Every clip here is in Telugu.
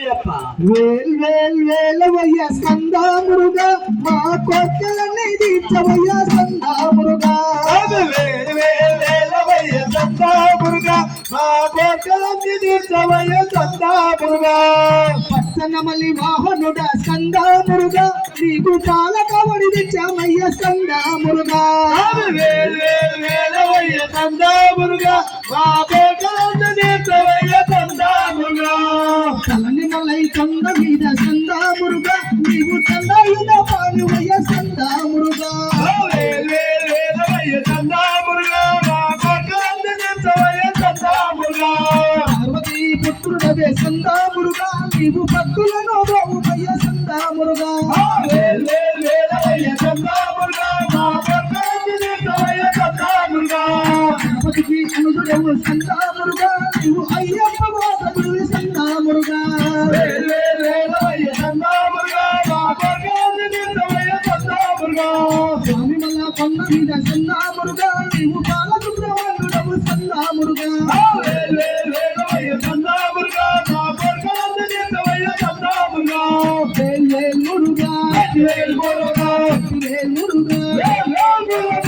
వేల్ వేల్ వేలవయ్య సందామురుగా మా కోర్కెలన్నీ తీర్చవయ్య సందామురుగా వేలు వేలు వేలవయ్య సంతాపురుగా మా కోటలన్నీ తీర్చవయ్య సంతాపురుగా పట్టణమలి వాహనుడ సందామురుగా నీకు పాలకవడి తెచ్చామయ్య సందామురుగా వేలు వేలు వేలవయ్య సంతాపురుగా మా తీర్చవయ్య సంతాపురుగా తలని మలై కొండ మీద సందామురుగా నీవు చందాయుధ పాలువయ్య సందామురుగా పార్వతీ పుత్రుడవే సందామురుగా నీవు భక్తులను బావుమయ్య సందామురుగా గణపతికి అనుదుడవు సందామురుగా నీవు అయ్యప్ప బాధలు సందామురుగా స్వామి మల్ల కొండ మీద సందామురుగా నీవు బాలసుబ్రహ్మణ్యుడవు సందామురుగా వేల్ వేల్ మురుగా వేల్ మురుగా మురుగా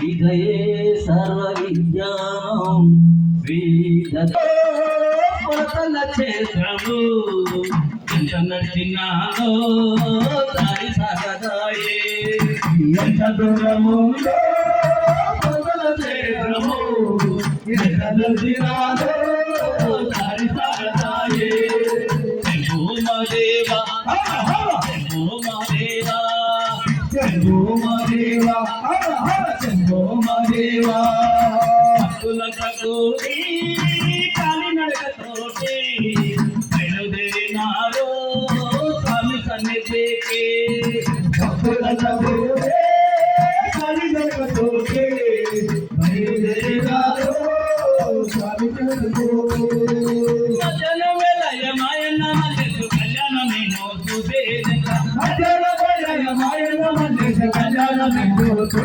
విధయే సర్వజ్ఞ విధయే విధల క్షేత్రము ఎంత నడిచినాలో దారి సాగదాయే ఎంత దూరము క్షేత్రము ఎంత నడిచినాలో దారి సాగదాయే భూమదేవా భూమదేవా భూమదేవా భూమదేవా భక్తులకు కాలినడకతోటి బయలుదేరినారో స్వామి సన్నిధికి. భక్తులకు కాలినడకతోటి బయలుదేరినారో స్వామి మధ్యన వేళయ మాయన్న మల్లెసు కళ్యాణమే నోసు వేదక మధ్యన వేళయ మాయన్న మల్లెసు కళ్యాణమే నోసు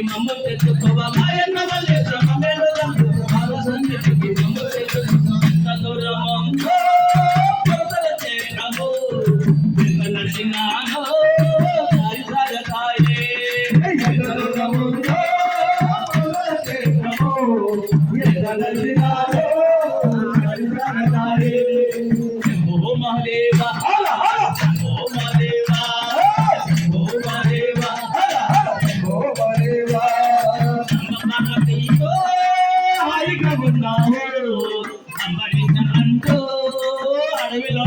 చెట్టుకి మమ్మ తెచ్చుకోవా మాయన్న వల్లే శ్రమేడు చెట్టుకి మమ్మ తెచ్చుకో తనురమం కొరతల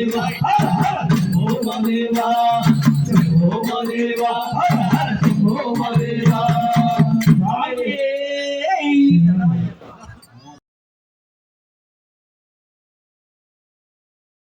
ఓమదేవ